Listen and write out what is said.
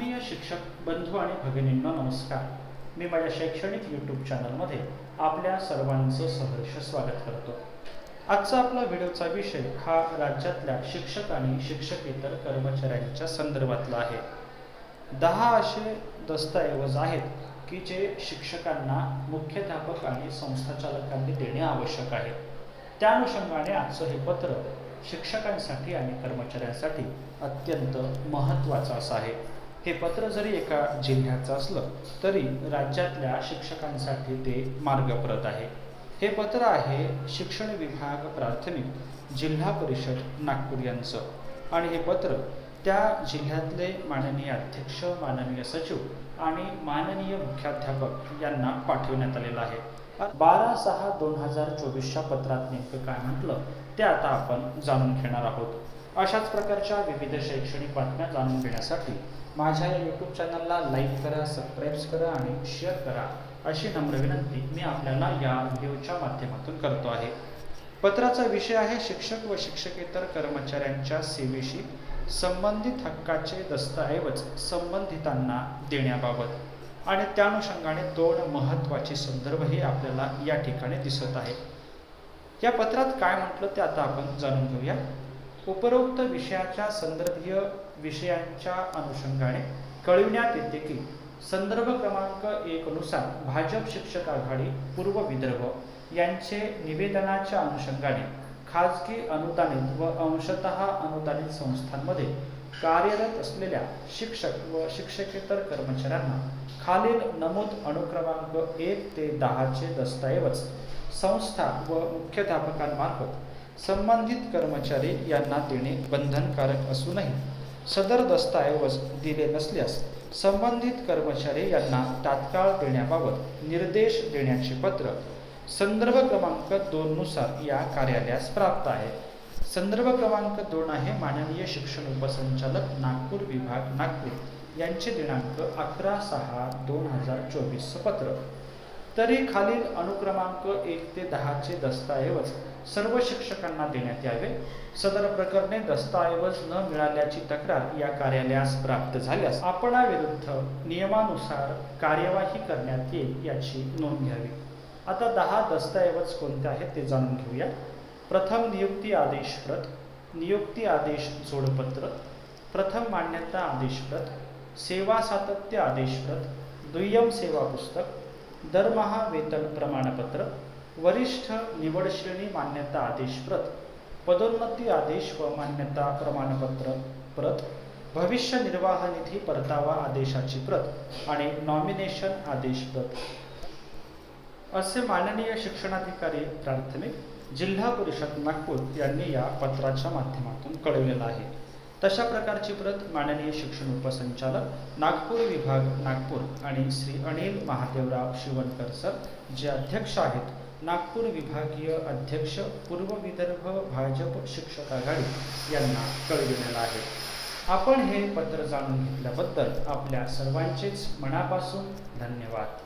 शिक्षक बंधू आणि भगिनींना नमस्कार. मी माझ्या शैक्षणिक यूट्यूब चॅनलमध्ये आपल्या सर्वांचं सहर्ष स्वागत करतो. आजचा आपला व्हिडिओचा विषय हा राज्यातल्या शिक्षक आणि शिक्षकेतर कर्मचाऱ्यांच्या संदर्भातला आहे. दहा असे दस्तऐवज आहेत की जे शिक्षकांना मुख्याध्यापक आणि संस्थाचालकांनी देणे आवश्यक आहे. त्या अनुषंगाने आजचं हे पत्र शिक्षकांसाठी आणि कर्मचाऱ्यांसाठी अत्यंत महत्त्वाचं असं आहे. हे पत्र जरी एका जिल्ह्याचं असलं तरी राज्यातल्या शिक्षकांसाठी ते मार्गप्रत आहे. हे पत्र आहे शिक्षण विभाग प्राथमिक जिल्हा परिषद नागपूर यांचं. आणि हे पत्र त्या जिल्ह्यातले माननीय अध्यक्ष माननीय सचिव आणि माननीय मुख्याध्यापक यांना पाठवण्यात आलेलं आहे. बारा सहा दोन हजार चोवीसच्या पत्रात नेमकं काय म्हटलं ते आता आपण जाणून घेणार आहोत. अशाच प्रकारच्या विविध शैक्षणिक बातम्या जाणून घेण्यासाठी माझ्या या यूट्यूब चॅनलला लाईक करा सबस्क्राईब्स करा आणि शेअर करा अशी नम्र विनंती मी आपल्याला या व्हिडिओच्या माध्यमातून करतो आहे. पत्राचा विषय आहे शिक्षक व शिक्षकेतर कर्मचाऱ्यांच्या सेवेशी संबंधित हक्काचे दस्तऐवज संबंधितांना देण्याबाबत आणि त्या अनुषंगाने दोन महत्त्वाचे संदर्भही आपल्याला या ठिकाणी दिसत आहे या पत्रात काय म्हटलं ते आता आपण जाणून घेऊया. उपरोक्त विषयाच्या संदर्भीय विषयांच्या अनुषंगाने कळविण्यात येते की संदर्भ क्रमांक एक नुसार भाजप शिक्षक आघाडी पूर्व विदर्भ यांचे निवेदनाच्या अनुषंगाने खाजगी अनुदानित व अंशतः अनुदानित संस्थांमध्ये कार्यरत असलेल्या शिक्षक व शिक्षकेतर कर्मचाऱ्यांना खालील नमूद अनुक्रमांक एक ते दहाचे दस्तऐवज संस्था व मुख्याध्यापकांमार्फत संबंधित कर्मचारी यांना देणे बंधनकारक असूनही सदर दस्तऐवज दिले नसल्यास संबंधित कर्मचारी यांना तात्काळ देण्याबाबत निर्देश देण्याचे पत्र संदर्भ क्रमांक दोननुसार या कार्यालयास प्राप्त आहे. संदर्भ क्रमांक दोन आहे माननीय शिक्षण उपसंचालक नागपूर विभाग नागपूर यांचे दिनांक अकरा सहा दोन हजार चोवीसचं पत्र. तरी खालील अनुक्रमांक एक ते दहाचे दस्तऐवज सर्व शिक्षकांना देण्यात यावे. सदर प्रकरणे दस्तऐवज न मिळाल्याची तक्रार या कार्यालयास प्राप्त झाल्यास आपणाविरुद्ध नियमानुसार कार्यवाही करण्यात येईल याची नोंद घ्यावी. आता दहा दस्तऐवज कोणते आहेत ते जाणून घेऊया. प्रथम नियुक्ती आदेश प्रत नियुक्ती आदेश जोडपत्र प्रथम मान्यता आदेश प्रत सेवा सातत्य आदेश प्रत दुय्यम सेवा पुस्तक दरमहा वेतन प्रमाणपत्र वरिष्ठ निवड श्रेणी मान्यता आदेश प्रत पदोन्नती आदेश व मान्यता प्रमाणपत्र प्रत भविष्य निर्वाह निधी परतावा आदेशाची प्रत आणि नॉमिनेशन आदेश प्रत. असे माननीय शिक्षणाधिकारी प्राथमिक जिल्हा परिषद नागपूर यांनी या पत्राच्या माध्यमातून कळविलेलं आहे. तशा प्रकारची प्रत माननीय शिक्षण उपसंचालक नागपूर विभाग नागपूर आणि श्री अनिल महादेवराव शिवणकर सर जे अध्यक्ष आहेत नागपूर विभागीय अध्यक्ष पूर्व विदर्भ भाजप शिक्षक आघाडी यांना कळविलेलं आहे. आपण हे पत्र जाणून घेतल्याबद्दल आपल्या सर्वांचेच मनापासून धन्यवाद.